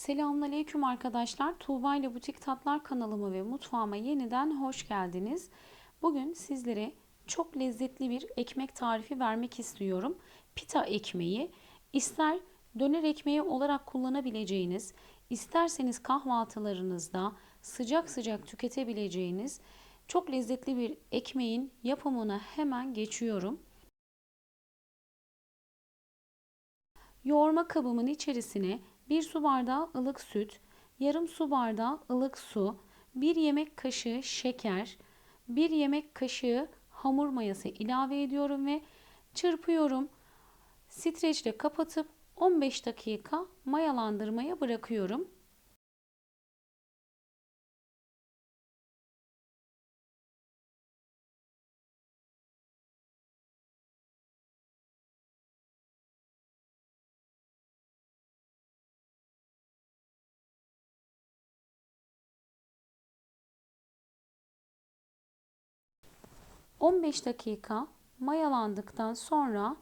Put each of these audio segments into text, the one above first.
Selamünaleyküm arkadaşlar. Tuğba ile Butik Tatlar kanalıma ve mutfağıma yeniden hoş geldiniz. Bugün sizlere çok lezzetli bir ekmek tarifi vermek istiyorum. Pita ekmeği. İster döner ekmeği olarak kullanabileceğiniz, isterseniz kahvaltılarınızda sıcak sıcak tüketebileceğiniz çok lezzetli bir ekmeğin yapımına hemen geçiyorum. Yoğurma kabımın içerisine 1 su bardağı ılık süt, yarım su bardağı ılık su, 1 yemek kaşığı şeker, 1 yemek kaşığı hamur mayası ilave ediyorum ve çırpıyorum. Streçle kapatıp 15 dakika mayalandırmaya bırakıyorum. 15 dakika mayalandıktan sonra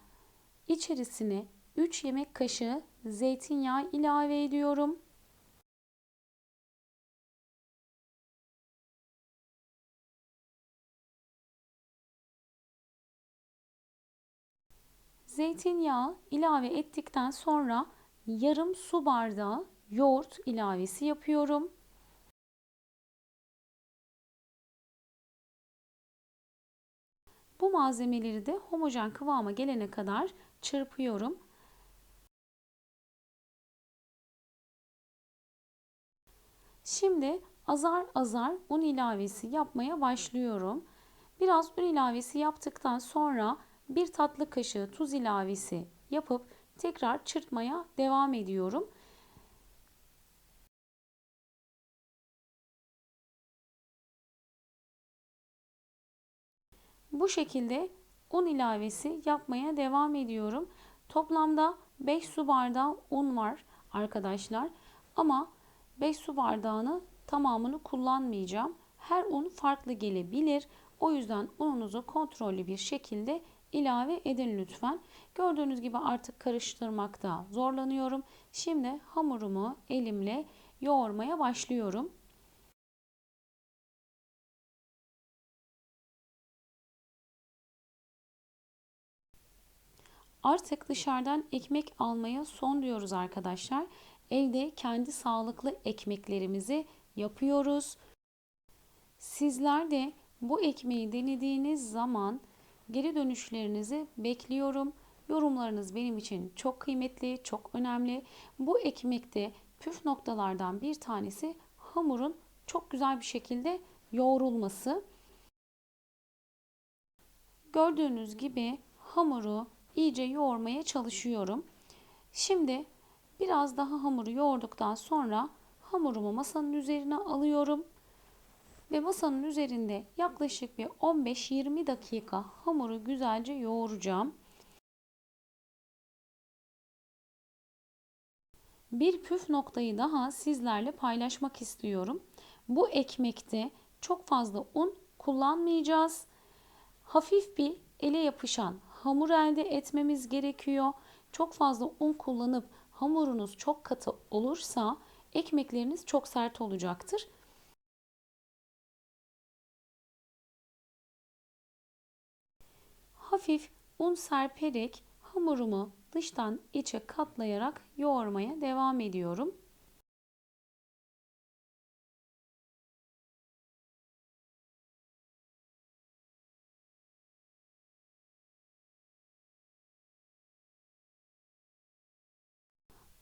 içerisine 3 yemek kaşığı zeytinyağı ilave ediyorum. Zeytinyağı ilave ettikten sonra yarım su bardağı yoğurt ilavesi yapıyorum. Bu malzemeleri de homojen kıvama gelene kadar çırpıyorum. Şimdi azar azar un ilavesi yapmaya başlıyorum. Biraz un ilavesi yaptıktan sonra bir tatlı kaşığı tuz ilavesi yapıp tekrar çırpmaya devam ediyorum. Bu şekilde un ilavesi yapmaya devam ediyorum. Toplamda 5 su bardağı un var arkadaşlar. Ama 5 su bardağını tamamını kullanmayacağım. Her un farklı gelebilir. O yüzden ununuzu kontrollü bir şekilde ilave edin lütfen. Gördüğünüz gibi artık karıştırmakta zorlanıyorum. Şimdi hamurumu elimle yoğurmaya başlıyorum. Artık dışarıdan ekmek almaya son diyoruz arkadaşlar. Evde kendi sağlıklı ekmeklerimizi yapıyoruz. Sizler de bu ekmeği denediğiniz zaman geri dönüşlerinizi bekliyorum. Yorumlarınız benim için çok kıymetli, çok önemli. Bu ekmekte püf noktalardan bir tanesi hamurun çok güzel bir şekilde yoğrulması. Gördüğünüz gibi hamuru iyice yoğurmaya çalışıyorum. Şimdi biraz daha hamuru yoğurduktan sonra hamurumu masanın üzerine alıyorum. Ve masanın üzerinde yaklaşık bir 15-20 dakika hamuru güzelce yoğuracağım. Bir püf noktayı daha sizlerle paylaşmak istiyorum. Bu ekmekte çok fazla un kullanmayacağız. Hafif bir ele yapışan hamur elde etmemiz gerekiyor. Çok fazla un kullanıp hamurunuz çok katı olursa ekmekleriniz çok sert olacaktır. Hafif un serperek hamurumu dıştan içe katlayarak yoğurmaya devam ediyorum.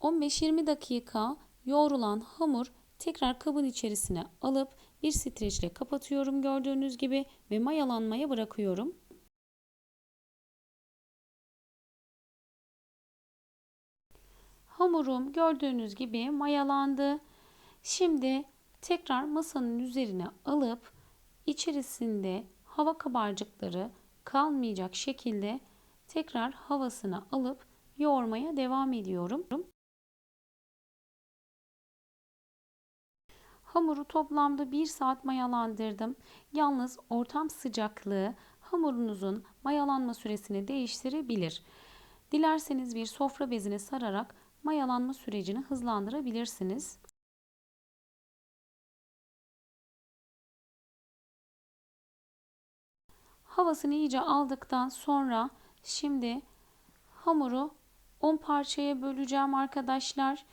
15-20 dakika yoğrulan hamur tekrar kabın içerisine alıp bir streçle kapatıyorum gördüğünüz gibi ve mayalanmaya bırakıyorum. Hamurum gördüğünüz gibi mayalandı. Şimdi tekrar masanın üzerine alıp içerisinde hava kabarcıkları kalmayacak şekilde tekrar havasını alıp yoğurmaya devam ediyorum. Hamuru toplamda 1 saat mayalandırdım. Yalnız ortam sıcaklığı hamurunuzun mayalanma süresini değiştirebilir. Dilerseniz bir sofra bezine sararak mayalanma sürecini hızlandırabilirsiniz. Havasını iyice aldıktan sonra şimdi hamuru 10 parçaya böleceğim arkadaşlar.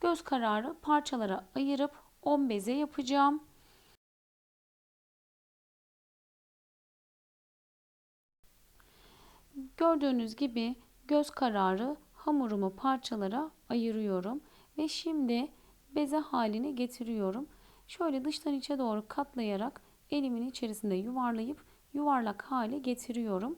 Göz kararı parçalara ayırıp 10 beze yapacağım. Gördüğünüz gibi göz kararı hamurumu parçalara ayırıyorum ve şimdi beze haline getiriyorum. Şöyle dıştan içe doğru katlayarak elimin içerisinde yuvarlayıp yuvarlak hale getiriyorum.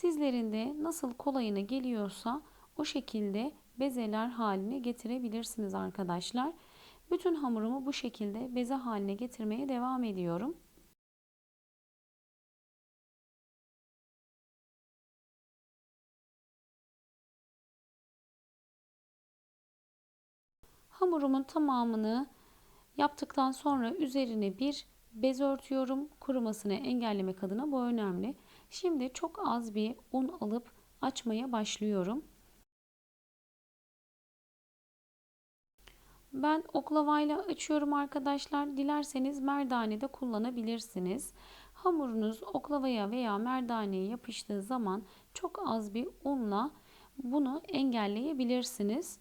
Sizlerin de nasıl kolayına geliyorsa o şekilde bezeler haline getirebilirsiniz arkadaşlar. Bütün hamurumu bu şekilde beze haline getirmeye devam ediyorum. Hamurumun tamamını yaptıktan sonra üzerine bir bez örtüyorum. Kurumasını engellemek adına bu önemli. Şimdi çok az bir un alıp açmaya başlıyorum. Ben oklavayla açıyorum arkadaşlar. Dilerseniz merdane de kullanabilirsiniz. Hamurunuz oklavaya veya merdaneye yapıştığı zaman çok az bir unla bunu engelleyebilirsiniz.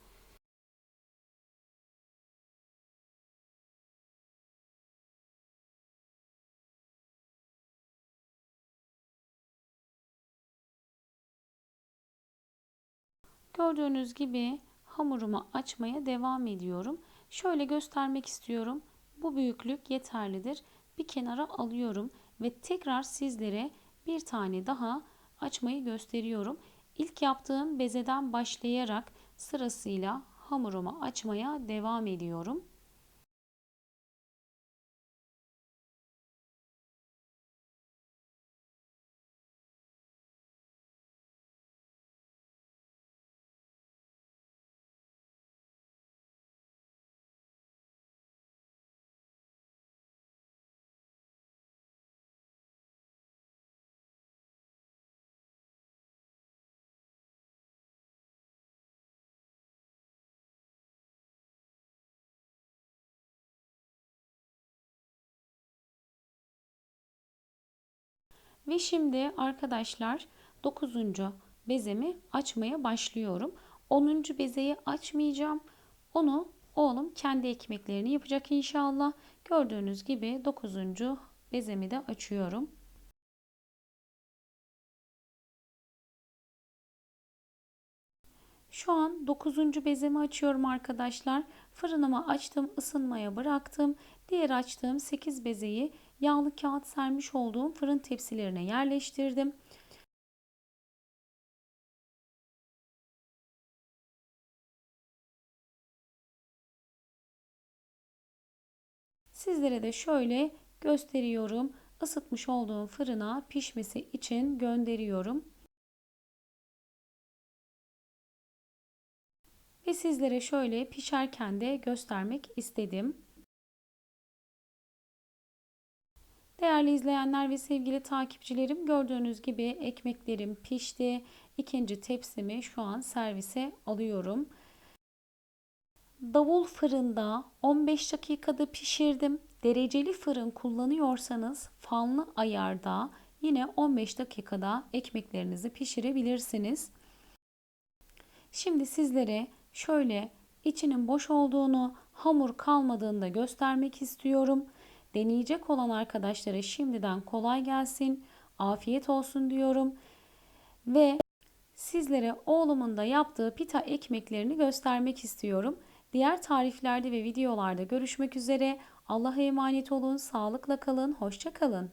Gördüğünüz gibi hamurumu açmaya devam ediyorum. Şöyle göstermek istiyorum. Bu büyüklük yeterlidir. Bir kenara alıyorum ve tekrar sizlere bir tane daha açmayı gösteriyorum. İlk yaptığım bezeden başlayarak sırasıyla hamurumu açmaya devam ediyorum. Ve şimdi arkadaşlar 9. bezemi açmaya başlıyorum. 10. bezeyi açmayacağım. Onu oğlum kendi ekmeklerini yapacak inşallah. Gördüğünüz gibi 9. bezemi de açıyorum. Şu an 9. bezemi açıyorum arkadaşlar. Fırınımı açtım, ısınmaya bıraktım. Diğer açtığım 8 bezeyi yağlı kağıt sermiş olduğum fırın tepsilerine yerleştirdim. Sizlere de şöyle gösteriyorum. Isıtmış olduğum fırına pişmesi için gönderiyorum. Ve sizlere şöyle pişerken de göstermek istedim. Değerli izleyenler ve sevgili takipçilerim gördüğünüz gibi ekmeklerim pişti. İkinci tepsimi şu an servise alıyorum. Davul fırında 15 dakikada pişirdim. Dereceli fırın kullanıyorsanız fanlı ayarda yine 15 dakikada ekmeklerinizi pişirebilirsiniz. Şimdi sizlere şöyle içinin boş olduğunu, hamur kalmadığını da göstermek istiyorum. Deneyecek olan arkadaşlara şimdiden kolay gelsin, afiyet olsun diyorum. Ve sizlere oğlumun da yaptığı pita ekmeklerini göstermek istiyorum. Diğer tariflerde ve videolarda görüşmek üzere. Allah'a emanet olun, sağlıkla kalın, hoşça kalın.